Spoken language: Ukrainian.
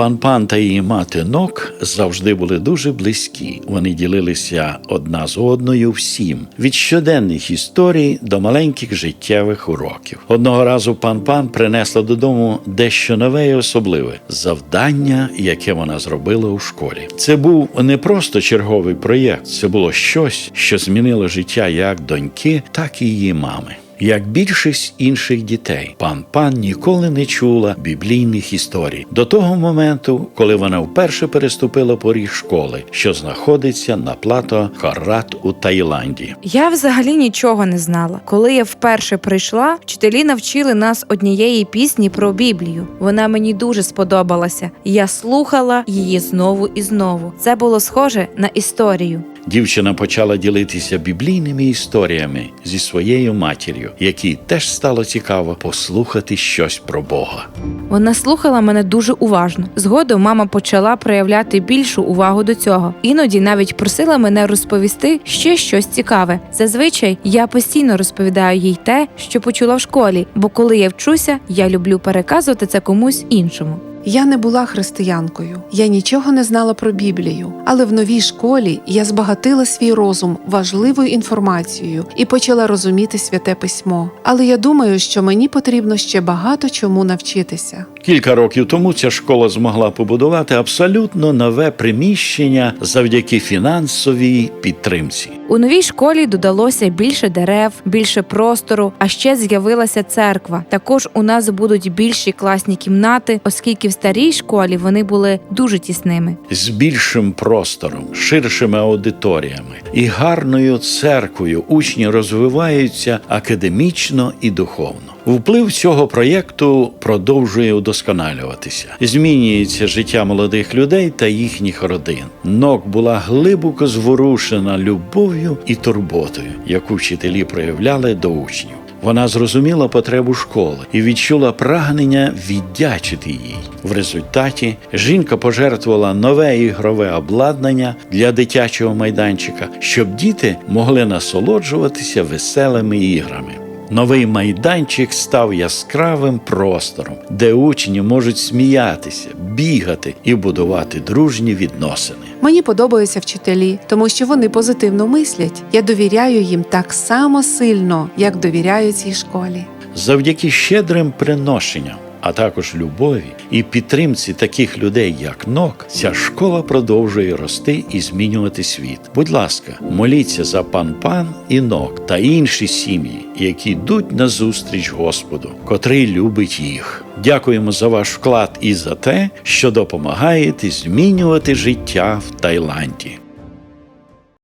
Пан Пан та її мати Нок завжди були дуже близькі. Вони ділилися одна з одною всім від щоденних історій до маленьких життєвих уроків. Одного разу пан Пан принесла додому дещо нове і особливе завдання, яке вона зробила у школі. Це був не просто черговий проєкт, це було щось, що змінило життя як доньки, так і її мами. Як більшість інших дітей, пан пан ніколи не чула біблійних історій до того моменту, коли вона вперше переступила поріг школи, що знаходиться на плато Харат у Таїланді. Я взагалі нічого не знала. Коли я вперше прийшла, вчителі навчили нас однієї пісні про Біблію. Вона мені дуже сподобалася. Я слухала її знову і знову. Це було схоже на історію. Дівчина почала ділитися біблійними історіями зі своєю матір'ю, якій теж стало цікаво послухати щось про Бога. Вона слухала мене дуже уважно. Згодом мама почала проявляти більшу увагу до цього. Іноді навіть просила мене розповісти ще щось цікаве. Зазвичай я постійно розповідаю їй те, що почула в школі, бо коли я вчуся, я люблю переказувати це комусь іншому. Я не була християнкою, я нічого не знала про Біблію, але в новій школі я збагатила свій розум важливою інформацією і почала розуміти святе письмо. Але я думаю, що мені потрібно ще багато чому навчитися. Кілька років тому ця школа змогла побудувати абсолютно нове приміщення завдяки фінансовій підтримці. У новій школі додалося більше дерев, більше простору, а ще з'явилася церква. Також у нас будуть більші класні кімнати, оскільки в старій школі вони були дуже тісними. з більшим простором, ширшими аудиторіями і гарною церквою учні розвиваються академічно і духовно. Вплив цього проєкту продовжує удосконалюватися. Змінюється життя молодих людей та їхніх родин. Нок була глибоко зворушена любов'ю і турботою, яку вчителі проявляли до учнів. Вона зрозуміла потребу школи і відчула прагнення віддячити їй. В результаті жінка пожертвувала нове ігрове обладнання для дитячого майданчика, щоб діти могли насолоджуватися веселими іграми. Новий майданчик став яскравим простором, де учні можуть сміятися, бігати і будувати дружні відносини. Мені подобаються вчителі, тому що вони позитивно мислять. Я довіряю їм так само сильно, як довіряю цій школі. Завдяки щедрим приношенням, а також любові і підтримці таких людей, як Нок, ця школа продовжує рости і змінювати світ. Будь ласка, моліться за пан пан і Нок та інші сім'ї, які йдуть на зустріч Господу, котрий любить їх. Дякуємо за ваш вклад і за те, що допомагаєте змінювати життя в Таїланді.